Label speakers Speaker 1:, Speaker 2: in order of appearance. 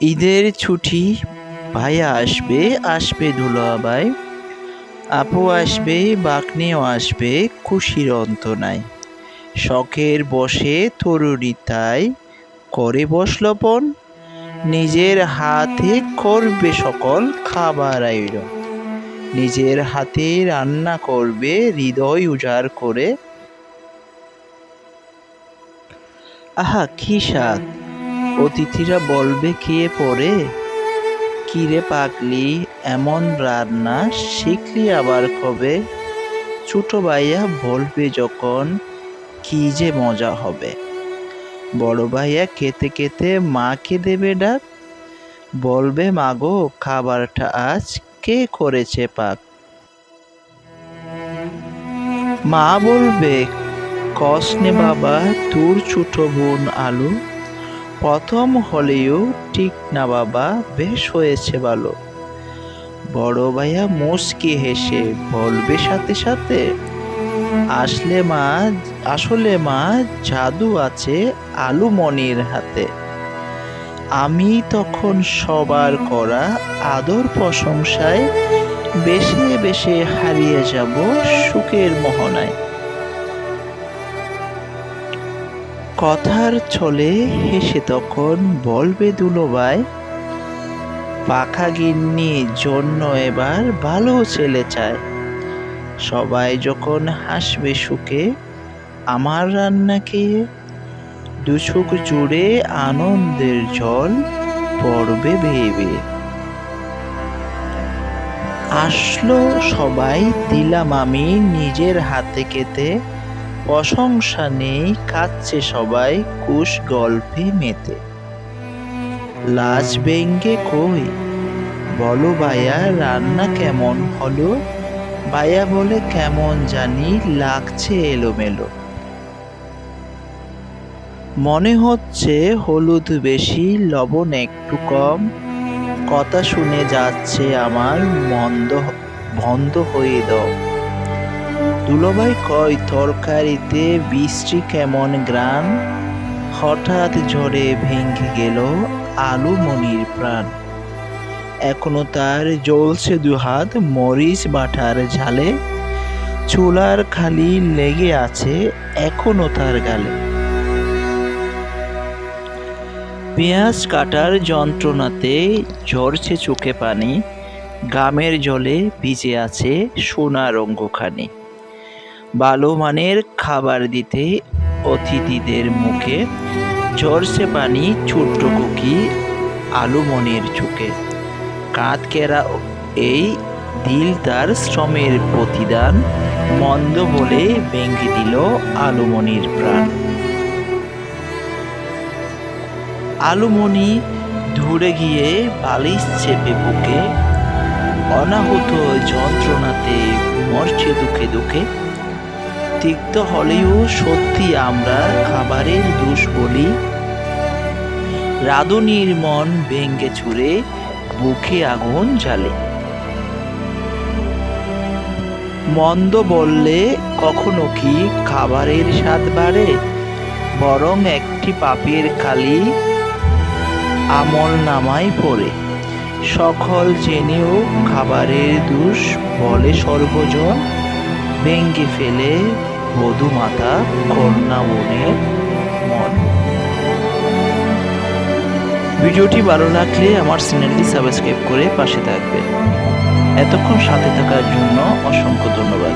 Speaker 1: ঈদের ছুটি ভাইয়া আসবে আসবে দুলাভাই। আপু আসবে বাকনিও আসবে, খুশির অন্ত নাই। শখের বসে তরুণী তাই, করে বসলপন নিজের হাতে করবে সকল খাবার আয়োজন। নিজের হাতে রান্না করবে, হৃদয় উজাড় করে। আহা, কি স্বাদ! অতিথিরা বলবে, কে পরে? কিরে পাকলি এমন রান্না শিখলি আবার কবে? ছোট ভাইয়া বলবে যখন কি যে মজা হবে। বড় ভাইয়া খেতে কেতে মাকে দেবে ডাক? বলবে, মাগো, খাবারটা আজ কে করেছে পাক? মা বলবে কসনে বাবা, তোর ছোট বোন আলু প্রথম হলেও ঠিক না বাবা, বেশ হয়েছে ভালো। বড় ভাইয়া মুসকি হেসে বলবে সাথে সাথে, আসলে মা আসলে মা, জাদু আছে আলু মনির হাতে। আমি তখন সবার করা আদর প্রশংসায় বেশে বেশে হারিয়ে যাব সুখের মোহনায়। কথার ছলে হেসে তখন বলবে দুলোবাই, পাখা গিন্নি, জন্য এবার ভালো ছেলে চায় সবাই যখন হাসবে সুখে, আমার রান্না খেয়ে দুচোখ জুড়ে আনন্দের জল পড়বে বেয়ে আসলো সবাই দিলাম আমি নিজের হাতে কেটে প্রশংসা নেই খাচ্ছে সবাই, কুশ গল্পে মেতে। লাজ ব্যঙ্গে কই? বলো ভাইয়া রান্না কেমন হলো? ভাইয়া বলে, কেমন জানি লাগছে এলোমেলো। মনে হচ্ছে হলুদ বেশি, লবণ একটু কম। কথা শুনে যাচ্ছে আমার মন্দ বন্ধ হয়ে দাও দুলোভাই কয়, তরকারিতে বৃষ্টি কেমন গ্রান হঠাৎ ঝড়ে ভেঙে গেল আলু মনির প্রাণ। এখনও তার জ্বলছে দুহাত, মরিচ বাটার ঝালে। চুলার খালি লেগে আছে এখনও তার গালে। পেঁয়াজ কাটার যন্ত্রণাতে ঝরছে চোখে পানি গামের জলে ভিজে আছে সোনা রঙ্গখানি। ভালো মানের খাবার দিতে অতিথিদের মুখে ঝরছে পানি ছোট্ট কুকি আলু মনের চোখে। কাঁধ কেরা এই দিল তার শ্রমের প্রতিদান, মন্দ বলে ভেঙে দিল আলুমনির প্রাণ। আলুমণি ধরে গিয়ে বালিশ চেপে বুকে, অনাহত যন্ত্রণাতে মরছে দুঃখে দুঃখে। তিক্ত হলেও সত্যি আমরা খাবারের দোষ বলি। রাধুনির মন ভেঙ্গে ছুঁড়ে বুকে আগুন জ্বালে। মন্দ বললে কখনো কি খাবারের স্বাদ বাড়ে? বরং একটি পাপের কালি আমল নামায় পড়ে। সকল জেনেও খাবারের দোষ বলে সর্বজন। ভেঙ্গে ফেলে বধু মাতা কন্যা, বোনের মন। ভিডিওটি ভালো লাগলে আমার চ্যানেলটি সাবস্ক্রাইব করে পাশে থাকবেন এতক্ষণ সাথে থাকার জন্য অসংখ্য ধন্যবাদ।